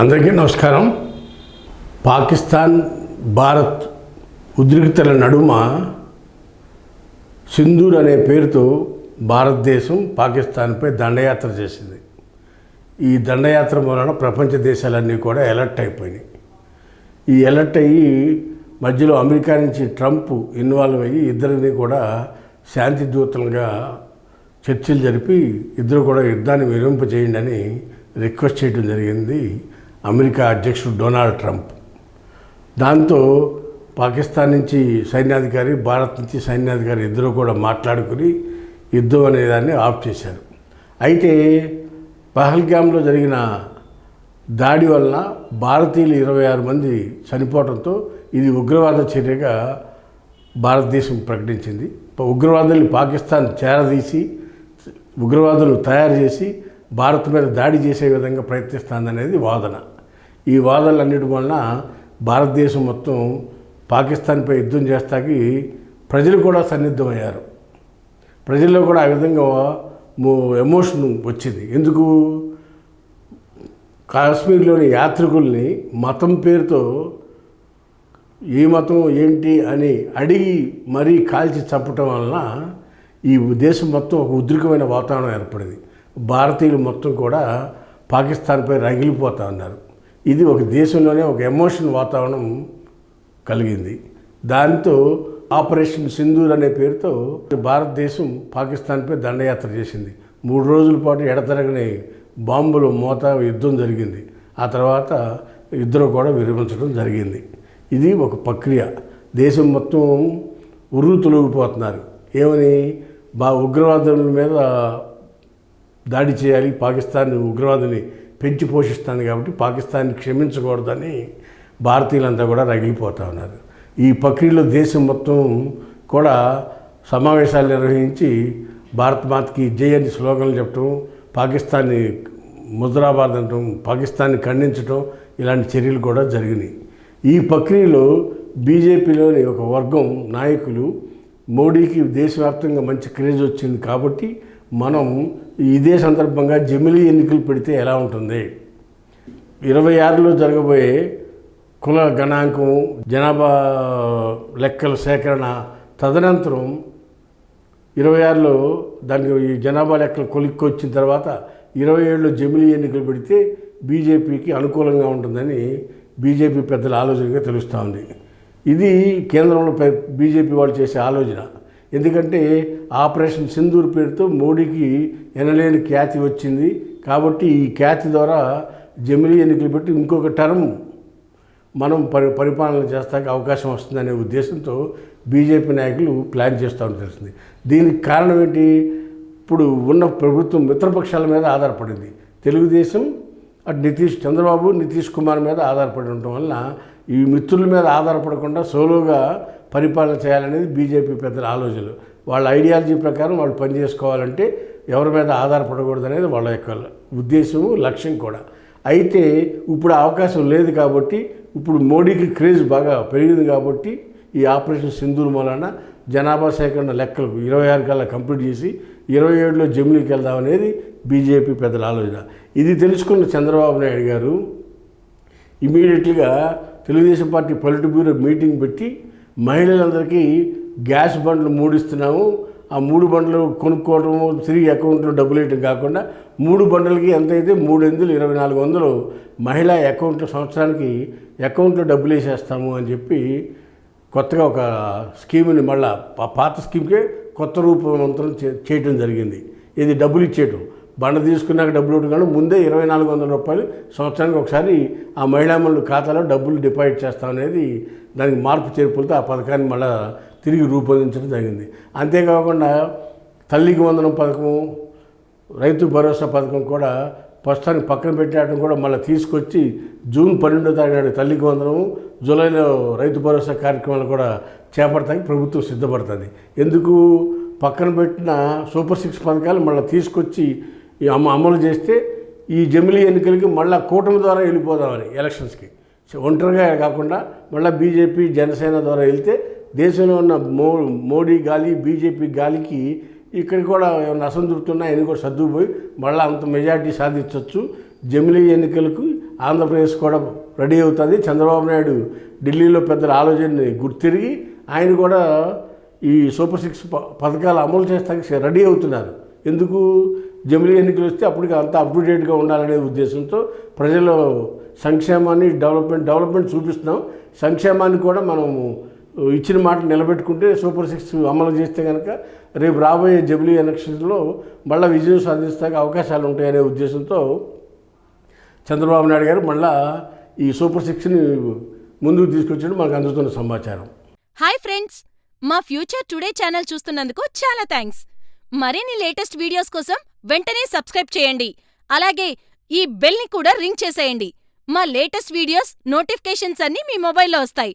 అందరికీ నమస్కారం. పాకిస్తాన్ భారత్ ఉద్రిక్తల నడుమ సింధూర్ అనే పేరుతో భారతదేశం పాకిస్తాన్పై దండయాత్ర చేసింది. ఈ దండయాత్ర వలన ప్రపంచ దేశాలన్నీ కూడా ఎలర్ట్ అయిపోయినాయి. ఈ ఎలర్ట్ అయ్యి మధ్యలో అమెరికా నుంచి ట్రంప్ ఇన్వాల్వ్ అయ్యి ఇద్దరిని కూడా శాంతి దూతలుగా చర్చలు జరిపి ఇద్దరు కూడా యుద్ధాన్ని విరింప చేయండి అని రిక్వెస్ట్ చేయడం జరిగింది. అమెరికా అధ్యక్షుడు డొనాల్డ్ ట్రంప్. దాంతో పాకిస్తాన్ నుంచి సైన్యాధికారి భారత్ నుంచి సైన్యాధికారి ఇద్దరు కూడా మాట్లాడుకుని యుద్ధం అనేదాన్ని ఆఫ్ చేశారు. అయితే పహల్గామ్లో జరిగిన దాడి వలన భారతీయులు ఇరవై ఆరు మంది చనిపోవడంతో ఇది ఉగ్రవాద చర్యగా భారతదేశం ప్రకటించింది. ఉగ్రవాదుల్ని పాకిస్తాన్ చేరదీసి ఉగ్రవాదులు తయారు చేసి భారత్ మీద దాడి చేసే విధంగా ప్రయత్నిస్తుందనేది వాదన. ఈ వాదనలన్నిటి వలన భారతదేశం మొత్తం పాకిస్తాన్పై యుద్ధం చేస్తాకి ప్రజలు కూడా సన్నిద్ధమయ్యారు. ప్రజల్లో కూడా ఆ విధంగా ఎమోషన్ వచ్చింది. ఎందుకు? కాశ్మీర్లోని యాత్రికుల్ని మతం పేరుతో ఏ మతం ఏంటి అని అడిగి మరీ కాల్చి చంపటం వలన ఈ దేశం మొత్తం ఒక ఉద్రికమైన వాతావరణం ఏర్పడింది. భారతీయులు మొత్తం కూడా పాకిస్తాన్పై రగిలిపోతా ఉన్నారు. ఇది ఒక దేశంలోనే ఒక ఎమోషన్ వాతావరణం కలిగింది. దాంతో ఆపరేషన్ సింధూర్ అనే పేరుతో భారతదేశం పాకిస్తాన్పై దండయాత్ర చేసింది. మూడు రోజుల పాటు ఎడతెరగని బాంబులు మోత యుద్ధం జరిగింది. ఆ తర్వాత యుద్ధం కూడా విరమించడం జరిగింది. ఇది ఒక ప్రక్రియ. దేశం మొత్తం ఉర్రు తొలగిపోతున్నారు. ఏమని? బా ఉగ్రవాదుల మీద దాడి చేయాలి. పాకిస్తాన్ ఉగ్రవాదుని పెంచి పోషిస్తుంది కాబట్టి పాకిస్తాన్ని క్షమించకూడదని భారతీయులంతా కూడా రగిలిపోతూ ఉన్నారు. ఈ ప్రక్రియలో దేశం మొత్తం కూడా సమావేశాలు నిర్వహించి భారత్ మాతకి జై అని స్లోగన్లు చెప్పడం పాకిస్తాన్ని ముద్రాబాద్ అనటం పాకిస్తాన్ని ఖండించడం ఇలాంటి చర్యలు కూడా జరిగినాయి. ఈ ప్రక్రియలో బీజేపీలోని ఒక వర్గం నాయకులు మోడీకి దేశవ్యాప్తంగా మంచి క్రేజ్ వచ్చింది కాబట్టి మనం ఇదే సందర్భంగా జమిలి ఎన్నికలు పెడితే ఎలా ఉంటుంది? ఇరవై ఆరులో జరగబోయే కుల గణాంకం జనాభా లెక్కల సేకరణ తదనంతరం ఇరవై ఆరులో దానికి ఈ జనాభా లెక్కలు కొలిక్కి వచ్చిన తర్వాత ఇరవై ఏడులో జమిలీ ఎన్నికలు పెడితే బీజేపీకి అనుకూలంగా ఉంటుందని బీజేపీ పెద్దల ఆలోచనగా తెలుస్తూ ఉంది. ఇది కేంద్రంలో బీజేపీ వాళ్ళు చేసే ఆలోచన. ఎందుకంటే ఆపరేషన్ సింధూర్ పేరుతో మోడీకి ఎనలేని ఖ్యాతి వచ్చింది. కాబట్టి ఈ ఖ్యాతి ద్వారా జమిలీ ఎన్నికలు పెట్టి ఇంకొక టర్మ్ మనం పరి పరిపాలన చేస్తానికి అవకాశం వస్తుందనే ఉద్దేశంతో బీజేపీ నాయకులు ప్లాన్ చేస్తామని తెలిసింది దీనికి కారణం ఏంటి? ఇప్పుడు ఉన్న ప్రభుత్వం మిత్రపక్షాల మీద ఆధారపడింది. తెలుగుదేశం అటు నితీష్ చంద్రబాబు నితీష్ కుమార్ మీద ఆధారపడి ఉండటం వలన ఈ మిత్రుల మీద ఆధారపడకుండా సోలోగా పరిపాలన చేయాలనేది బీజేపీ పెద్దల ఆలోచనలు. వాళ్ళ ఐడియాలజీ ప్రకారం వాళ్ళు పనిచేసుకోవాలంటే ఎవరి మీద ఆధారపడకూడదు అనేది వాళ్ళ యొక్క ఉద్దేశము లక్ష్యం కూడా. అయితే ఇప్పుడు అవకాశం లేదు కాబట్టి ఇప్పుడు మోడీకి క్రేజ్ బాగా పెరిగింది కాబట్టి ఈ ఆపరేషన్ సింధూర్ మూలన జనాభా సేకరణ లెక్కలు ఇరవై ఆరు కల్లా కంప్లీట్ చేసి ఇరవై ఏడులో జమిలీకి వెళ్దాం అనేది బీజేపీ పెద్దల ఆలోచన. ఇది తెలుసుకున్న చంద్రబాబు నాయుడు గారు ఇమీడియట్గా Telugu Desam party politburo meeting పెట్టి మహిళలందరికీ గ్యాస్ బండ్లు మూడిస్తున్నాము. ఆ మూడు బండ్లు కొనుక్కోవడము తిరిగి అకౌంట్లో డబ్బులు వేయటం కాకుండా మూడు బండ్లకి ఎంత అయితే మూడు వందలు ఇరవై నాలుగు వందలు మహిళా అకౌంట్లో సంవత్సరానికి అకౌంట్లో డబ్బులు వేసేస్తాము అని చెప్పి కొత్తగా ఒక స్కీమ్ని మళ్ళా పాత స్కీమ్కే కొత్త రూపవంతరం చేయటం జరిగింది. ఇది డబ్బులు ఇచ్చేయటం. బండ తీసుకున్నాక డబ్బులు ఇవ్వడం ముందే ఇరవై నాలుగు వందల రూపాయలు సంవత్సరానికి ఒకసారి ఆ మహిళామణుల ఖాతాలో డబ్బులు డిపాజిట్ చేస్తాం అనేది దానికి మార్పు చేర్పులతో ఆ పథకాన్ని మళ్ళీ తిరిగి రూపొందించడం జరిగింది. అంతేకాకుండా తల్లికి వందనం పథకం రైతు భరోసా పథకం కూడా ప్రస్తుతానికి పక్కన పెట్టడం కూడా మళ్ళీ తీసుకొచ్చి జూన్ పన్నెండో తారీఖు నాడు తల్లికి వందనము జూలైలో రైతు భరోసా కార్యక్రమాలు కూడా చేపడటానికి ప్రభుత్వం సిద్ధపడుతుంది. ఎందుకు? పక్కన పెట్టిన సూపర్ సిక్స్ పథకాలు మళ్ళీ తీసుకొచ్చి ఈ అమలు చేస్తే ఈ జమిలీ ఎన్నికలకి మళ్ళీ కూటమి ద్వారా వెళ్ళిపోదామని ఎలక్షన్స్కి. ఒంటరిగా కాకుండా మళ్ళీ బీజేపీ జనసేన ద్వారా వెళ్తే దేశంలో ఉన్న మో మోడీ గాలి బీజేపీ గాలికి ఇక్కడ కూడా ఏమైనా అసంతృప్తి ఉన్నా ఆయన కూడా సర్దుకుపోయి మళ్ళీ అంత మెజార్టీ సాధించవచ్చు జమిలీ ఎన్నికలకు ఆంధ్రప్రదేశ్ కూడా రెడీ అవుతుంది. చంద్రబాబు నాయుడు ఢిల్లీలో పెద్దల ఆలోచనని గుర్తిరిగి ఆయన కూడా ఈ సూపర్ సిక్స్ ప- పథకాలు అమలు చేస్తానికి రెడీ అవుతున్నారు. ఎందుకు? జమిలీ ఎన్నికలు వస్తే అప్పటికి అంత అప్ ఉండాలనే ఉద్దేశంతో ప్రజల సంక్షేమాన్ని డెవలప్మెంట్ డెవలప్మెంట్ చూపిస్తున్నాం. సంక్షేమాన్ని కూడా మనము ఇచ్చిన మాట నిలబెట్టుకుంటే సూపర్ సిక్స్ అమలు చేస్తే కనుక రేపు రాబోయే జమిలీ ఎలక్షన్స్లో మళ్ళీ విజయం సాధిస్తానికి అవకాశాలు ఉంటాయనే ఉద్దేశంతో చంద్రబాబు నాయుడు గారు మళ్ళా ఈ సూపర్ సిక్స్ని ముందుకు తీసుకొచ్చాడు మనకు అందుతున్న సమాచారం. హాయ్ ఫ్రెండ్స్ మా ఫ్యూచర్ టుడే ఛానల్ చూస్తున్నందుకు చాలా థ్యాంక్స్. మరిన్ని లేటెస్ట్ వీడియోస్ కోసం వెంటనే సబ్స్క్రైబ్ చేయండి. అలాగే ఈ బెల్ని కూడా రింగ్ చేసేయండి. మా లేటెస్ట్ వీడియోస్ నోటిఫికేషన్స్ అన్నీ మీ మొబైల్లో వస్తాయి.